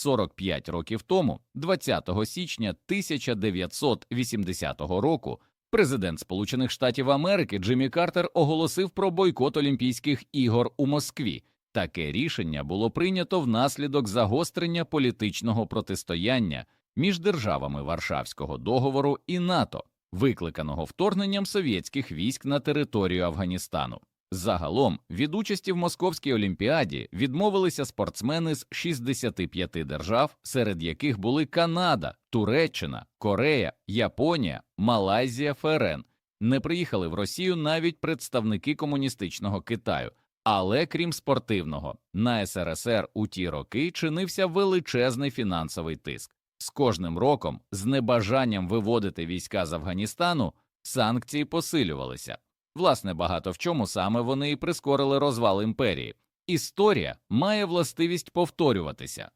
45 років тому, 20 січня 1980 року, президент Сполучених Штатів Америки Джиммі Картер оголосив про бойкот Олімпійських ігор у Москві. Таке рішення було прийнято внаслідок загострення політичного протистояння між державами Варшавського договору і НАТО, викликаного вторгненням совєтських військ на територію Афганістану. Загалом від участі в Московській олімпіаді відмовилися спортсмени з 65 держав, серед яких були Канада, Туреччина, Корея, Японія, Малайзія, ФРН. Не приїхали в Росію навіть представники комуністичного Китаю. Але крім спортивного, на СРСР у ті роки чинився величезний фінансовий тиск. З кожним роком, з небажанням виводити війська з Афганістану, санкції посилювалися. Власне, багато в чому саме вони і прискорили розвал імперії. Історія має властивість повторюватися.